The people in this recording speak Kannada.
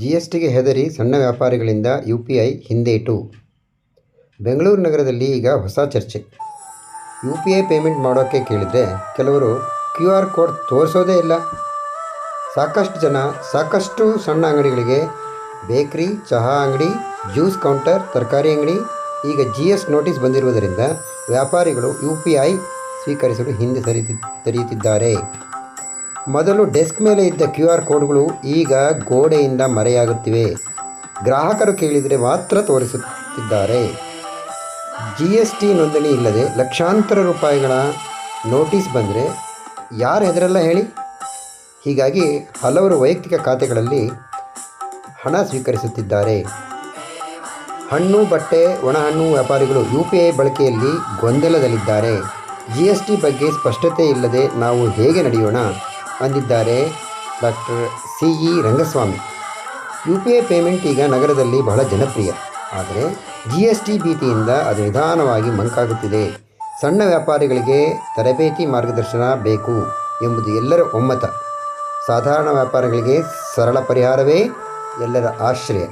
ಜಿ ಎಸ್ ಟಿಗೆ ಹೆದರಿ ಸಣ್ಣ ವ್ಯಾಪಾರಿಗಳಿಂದ ಯು ಪಿ ಐ ಹಿಂದೇಟು. ಬೆಂಗಳೂರು ನಗರದಲ್ಲಿ ಈಗ ಹೊಸ ಚರ್ಚೆ. ಯು ಪಿ ಐ ಪೇಮೆಂಟ್ ಮಾಡೋಕ್ಕೆ ಕೇಳಿದರೆ ಕೆಲವರು ಕ್ಯೂ ಆರ್ ಕೋಡ್ ತೋರಿಸೋದೇ ಇಲ್ಲ. ಸಾಕಷ್ಟು ಜನ ಸಾಕಷ್ಟು ಸಣ್ಣ ಅಂಗಡಿಗಳಿಗೆ ಬೇಕ್ರಿ, ಚಹಾ ಅಂಗಡಿ, ಜ್ಯೂಸ್ ಕೌಂಟರ್, ತರಕಾರಿ ಅಂಗಡಿ, ಈಗ ಜಿ ಎಸ್ ನೋಟಿಸ್ ಬಂದಿರುವುದರಿಂದ ವ್ಯಾಪಾರಿಗಳು ಯು ಪಿ ಐ ಸ್ವೀಕರಿಸಲು ಹಿಂದೆ ಸರಿಯುತ್ತಿದ್ದಾರೆ ಮೊದಲು ಡೆಸ್ಕ್ ಮೇಲೆ ಇದ್ದ ಕ್ಯೂ ಆರ್ ಕೋಡ್ಗಳು ಈಗ ಗೋಡೆಯಿಂದ ಮರೆಯಾಗುತ್ತಿವೆ. ಗ್ರಾಹಕರು ಕೇಳಿದರೆ ಮಾತ್ರ ತೋರಿಸುತ್ತಿದ್ದಾರೆ. ಜಿ ಎಸ್ ಟಿ ನೋಂದಣಿ ಇಲ್ಲದೆ ಲಕ್ಷಾಂತರ ರೂಪಾಯಿಗಳ ನೋಟಿಸ್ ಬಂದರೆ ಯಾರು ಹೆದರಲ್ಲ ಹೇಳಿ? ಹೀಗಾಗಿ ಹಲವರು ವೈಯಕ್ತಿಕ ಖಾತೆಗಳಲ್ಲಿ ಹಣ ಸ್ವೀಕರಿಸುತ್ತಿದ್ದಾರೆ. ಹಣ್ಣು, ಬಟ್ಟೆ, ಒಣಹಣ್ಣು ವ್ಯಾಪಾರಿಗಳು ಯು ಪಿ ಐ ಬಳಕೆಯಲ್ಲಿ ಗೊಂದಲದಲ್ಲಿದ್ದಾರೆ. ಜಿ ಎಸ್ ಟಿ ಬಗ್ಗೆ ಸ್ಪಷ್ಟತೆ ಇಲ್ಲದೆ ನಾವು ಹೇಗೆ ನಡೆಯೋಣ? ಅಂದಿದ್ದಾರೆ doctor C Rangaswamy. U P I payment ಈಗ ನಗರದಲ್ಲಿ ಬಹಳ ಜನಪ್ರಿಯ. ಆದರೆ ಜಿ ಎಸ್ ಟಿ ಭೀತಿಯಿಂದ ಅದು ನಿಧಾನವಾಗಿ ಮಂಕಾಗುತ್ತಿದೆ. ಸಣ್ಣ ವ್ಯಾಪಾರಿಗಳಿಗೆ ತರಬೇತಿ ಮಾರ್ಗದರ್ಶನ ಬೇಕು ಎಂಬುದು ಎಲ್ಲರ ಒಮ್ಮತ. ಸಾಧಾರಣ ವ್ಯಾಪಾರಿಗಳಿಗೆ ಸರಳ ಪರಿಹಾರವೇ ಎಲ್ಲರ ಆಶ್ರಯ.